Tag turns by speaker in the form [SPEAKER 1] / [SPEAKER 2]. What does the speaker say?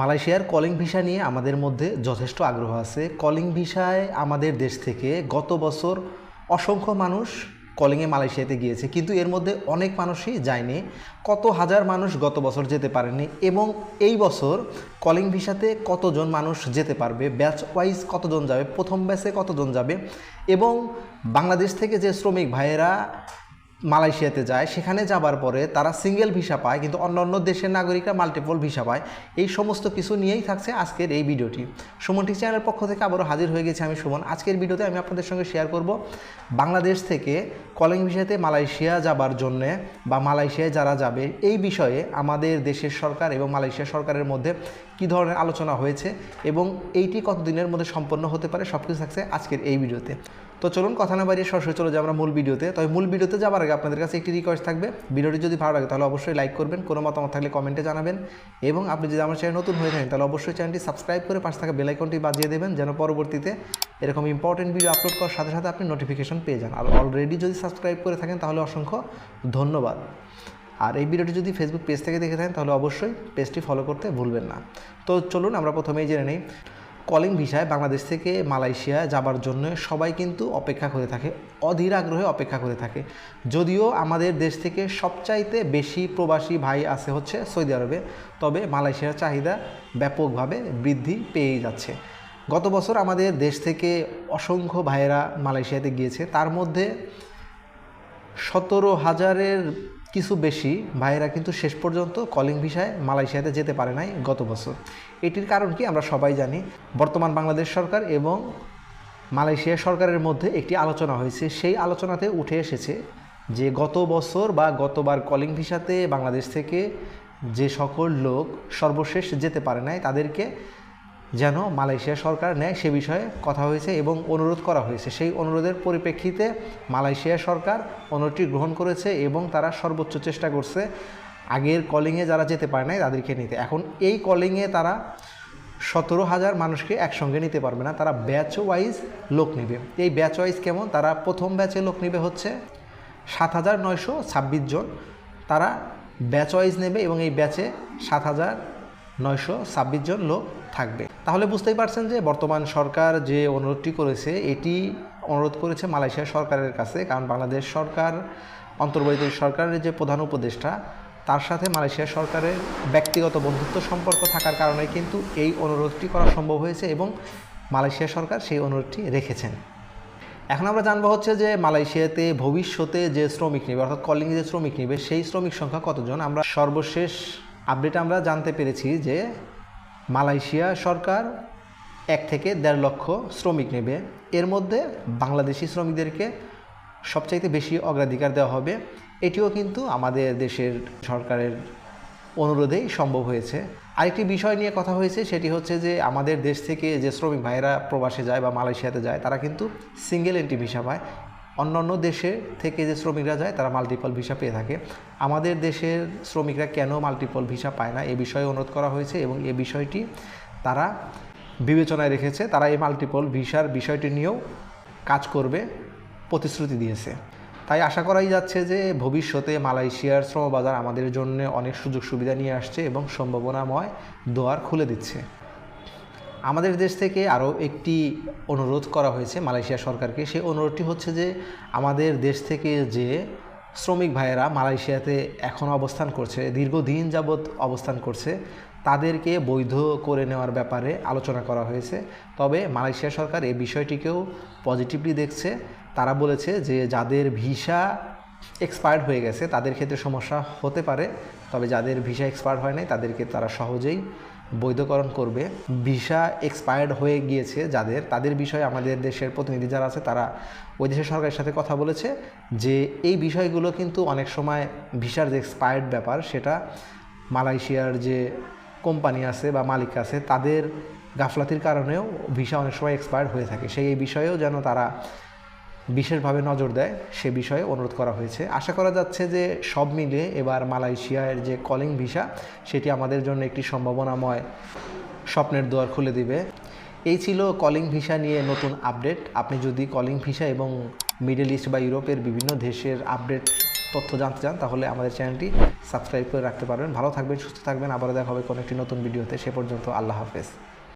[SPEAKER 1] মালয়েশিয়ার calling visa নিয়ে আমাদের মধ্যে যথেষ্ট আগ্রহ আছে। কলিং ভিসায় আমাদের দেশ থেকে গত বছর অসংখ্য মানুষ কলিংয়ে মালয়েশিয়াতে গিয়েছে, কিন্তু এর মধ্যে অনেক মানুষই যায়নি। কত হাজার মানুষ গত বছর যেতে পারেনি এবং এই বছর কলিং ভিসাতে কতজন মানুষ যেতে পারবে ব্যাচ ওয়াইজ কতজন যাবে, প্রথম ব্যাচে কতজন যাবে এবং বাংলাদেশ থেকে যে শ্রমিক ভাইয়েরা মালয়েশিয়াতে যায়, সেখানে যাবার পরে তারা সিঙ্গেল ভিসা পায়, কিন্তু অন্য অন্য দেশের নাগরিকরা মাল্টিপল ভিসা পায়। এই সমস্ত কিছু নিয়েই থাকছে আজকের এই ভিডিওটি। সুমন টি চ্যানেলের পক্ষ থেকে আবারও হাজির হয়ে গেছি আমি সুমন। আজকের ভিডিওতে আমি আপনাদের সঙ্গে শেয়ার করব বাংলাদেশ থেকে কলিং ভিসাতে মালয়েশিয়া যাবার জন্যে বা মালয়েশিয়ায় যারা যাবে, এই বিষয়ে আমাদের দেশের সরকার এবং মালয়েশিয়া সরকারের মধ্যে কী ধরনের আলোচনা হয়েছে এবং এইটি কতদিনের মধ্যে সম্পন্ন হতে পারে সব কিছু থাকছে আজকের এই ভিডিওতে। তো চলুন, কথা না বাড়িয়ে সরাসরি চলে যাই আমরা মূল ভিডিওতে। তবে মূল ভিডিওতে যাবার আগে আপনাদের কাছে একটি রিকোয়েস্ট থাকবে। ভিডিওটি যদি ভালো লাগে, তাহলে অবশ্যই লাইক করবেন, কোনো মতামত থাকলে কমেন্টে জানাবেন। এবং আপনি যদি আমার চ্যানেল নতুন হয়ে থাকেন, তাহলে অবশ্যই চ্যানেলটি সাবস্ক্রাইব করে পাশে থাকা বেলাইকনটি বাজিয়ে দেবেন, যেন পরবর্তীতে এরকম ইম্পর্টেন্ট ভিডিও আপলোড করার সাথে সাথে আপনি নোটিফিকেশন পেয়ে যান। আর অলরেডি যদি সাবস্ক্রাইব করে থাকেন, তাহলে অসংখ্য ধন্যবাদ। আর এই ভিডিওটি যদি ফেসবুক পেজ থেকে দেখে থাকেন, তাহলে অবশ্যই পেজটি ফলো করতে ভুলবেন না। তো চলুন, আমরা প্রথমেই জেনে নিই। কলিং ভিসায় বাংলাদেশ থেকে মালয়েশিয়া যাবার জন্য সবাই কিন্তু অপেক্ষা করে থাকে, অধীর আগ্রহে অপেক্ষা করে থাকে। যদিও আমাদের দেশ থেকে সবচাইতে বেশি প্রবাসী ভাই আছে হচ্ছে সৌদি আরবে, তবে মালয়েশিয়ার চাহিদা ব্যাপকভাবে বৃদ্ধি পেয়েই যাচ্ছে। গত বছর আমাদের দেশ থেকে অসংখ্য ভাইয়েরা মালয়েশিয়াতে গিয়েছে। তার মধ্যে সতেরো হাজারের কিছু বেশি ভাইয়েরা কিন্তু শেষ পর্যন্ত কলিং ভিসায় মালয়েশিয়াতে যেতে পারে নাই গত বছর। এটির কারণ কি আমরা সবাই জানি, বর্তমান বাংলাদেশ সরকার এবং মালয়েশিয়া সরকারের মধ্যে একটি আলোচনা হয়েছে। সেই আলোচনাতে উঠে এসেছে যে গত বছর বা গতবার কলিং ভিসাতে বাংলাদেশ থেকে যে সকল লোক সর্বশেষ যেতে পারে নাই, তাদেরকে যেন মালয়েশিয়া সরকার নেয় সে বিষয়ে কথা হয়েছে এবং অনুরোধ করা হয়েছে। সেই অনুরোধের পরিপ্রেক্ষিতে মালয়েশিয়া সরকার অনুরোধটি গ্রহণ করেছে এবং তারা সর্বোচ্চ চেষ্টা করছে আগের কলিংয়ে যারা যেতে পারে নাই তাদেরকে নিতে। এখন এই কলিংয়ে তারা সতেরো হাজার মানুষকে একসঙ্গে নিতে পারবে না, তারা ব্যাচ ওয়াইজ লোক নেবে। এই ব্যাচ ওয়াইজ কেমন? তারা প্রথম ব্যাচে লোক নেবে হচ্ছে সাত হাজার নয়শো ছাব্বিশ জন। তারা ব্যাচ ওয়াইজ নেবে এবং এই ব্যাচে সাত হাজার নয়শো ছাব্বিশ জন লোক থাকবে। তাহলে বুঝতেই পারছেন যে বর্তমান সরকার যে অনুরোধটি করেছে, এটি অনুরোধ করেছে মালয়েশিয়া সরকারের কাছে, কারণ বাংলাদেশ সরকার অন্তর্বর্তী সরকারের যে প্রধান উপদেষ্টা, তার সাথে মালয়েশিয়া সরকারের ব্যক্তিগত বন্ধুত্ব সম্পর্ক থাকার কারণে কিন্তু এই অনুরোধটি করা সম্ভব হয়েছে এবং মালয়েশিয়া সরকার সেই অনুরোধটি রেখেছেন। এখন আমরা জানব হচ্ছে যে মালয়েশিয়াতে ভবিষ্যতে যে শ্রমিক নেবে, অর্থাৎ কলিং যে শ্রমিক নেবে, সেই শ্রমিক সংখ্যা কতজন? আমরা সর্বশেষ আপডেট আমরা জানতে পেরেছি যে মালয়েশিয়া সরকার এক থেকে দেড় লক্ষ শ্রমিক নেবে। এর মধ্যে বাংলাদেশি শ্রমিকদেরকে সবচাইতে বেশি অগ্রাধিকার দেওয়া হবে। এটিও কিন্তু আমাদের দেশের সরকারের অনুরোধেই সম্ভব হয়েছে। আরেকটি বিষয় নিয়ে কথা হয়েছে, সেটি হচ্ছে যে আমাদের দেশ থেকে যে শ্রমিক ভাইয়েরা প্রবাসে যায় বা মালয়েশিয়াতে যায়, তারা কিন্তু সিঙ্গেল এন্ট্রি ভিসা পায় অন্য অন্য দেশে থেকে যে শ্রমিকরা যায়, তারা মাল্টিপল ভিসা পেয়ে থাকে। আমাদের দেশের শ্রমিকরা কেন মাল্টিপল ভিসা পায় না? এ বিষয়ে অনুরোধ করা হয়েছে এবং এ বিষয়টি তারা বিবেচনায় রেখেছে। তারা এই মাল্টিপল ভিসার বিষয়টি নিয়েও কাজ করবে, প্রতিশ্রুতি দিয়েছে। তাই আশা করাই যাচ্ছে যে ভবিষ্যতে মালয়েশিয়ার শ্রমবাজার আমাদের জন্য অনেক সুযোগ সুবিধা নিয়ে আসছে এবং সম্ভাবনাময় দোয়ার খুলে দিচ্ছে। আমাদের দেশ থেকে আরও একটি অনুরোধ করা হয়েছে মালয়েশিয়া সরকারকে। সেই অনুরোধটি হচ্ছে যে, আমাদের দেশ থেকে যে শ্রমিক ভাইয়েরা মালয়েশিয়াতে এখন অবস্থান করছে, দীর্ঘদিন যাবৎ অবস্থান করছে, তাদেরকে বৈধ করে নেওয়ার ব্যাপারে আলোচনা করা হয়েছে। তবে মালয়েশিয়া সরকার এই বিষয়টিকেও পজিটিভলি দেখছে। তারা বলেছে যে, যাদের ভিসা এক্সপায়ার্ড হয়ে গেছে, তাদের ক্ষেত্রে সমস্যা হতে পারে, তবে যাদের ভিসা এক্সপায়ার্ড হয় নাই, তাদেরকে তারা সহজেই বৈধকরণ করবে। ভিসা এক্সপায়ার্ড হয়ে গিয়েছে যাদের। তাদের বিষয়ে আমাদের দেশের প্রতিনিধি যারা আছে, তারা ওই দেশের সরকারের সাথে কথা বলেছে যে, এই বিষয়গুলো কিন্তু অনেক সময় ভিসার যে এক্সপায়ার্ড ব্যাপার, সেটা মালয়েশিয়ার যে কোম্পানি আছে বা মালিক আছে, তাদের গাফলাতির কারণেও ভিসা অনেক সময় এক্সপায়ার্ড হয়ে থাকে। সেই এই বিষয়েও যেন তারা বিশেষভাবে নজর দেয় সে বিষয়ে অনুরোধ করা হয়েছে। আশা করা যাচ্ছে যে সব মিলে এবার মালয়েশিয়ার যে কলিং ভিসা, সেটি আমাদের জন্য একটি সম্ভাবনাময় স্বপ্নের দোয়ার খুলে দিবে। এই ছিল কলিং ভিসা নিয়ে নতুন আপডেট। আপনি যদি কলিং ভিসা এবং মিডল ইস্ট বা ইউরোপের বিভিন্ন দেশের আপডেট তথ্য জানতে চান, তাহলে আমাদের চ্যানেলটি সাবস্ক্রাইব করে রাখতে পারবেন। ভালো থাকবেন, সুস্থ থাকবেন। আবার দেখা হবে কোনো একটি নতুন ভিডিওতে। সে পর্যন্ত আল্লাহ হাফেজ।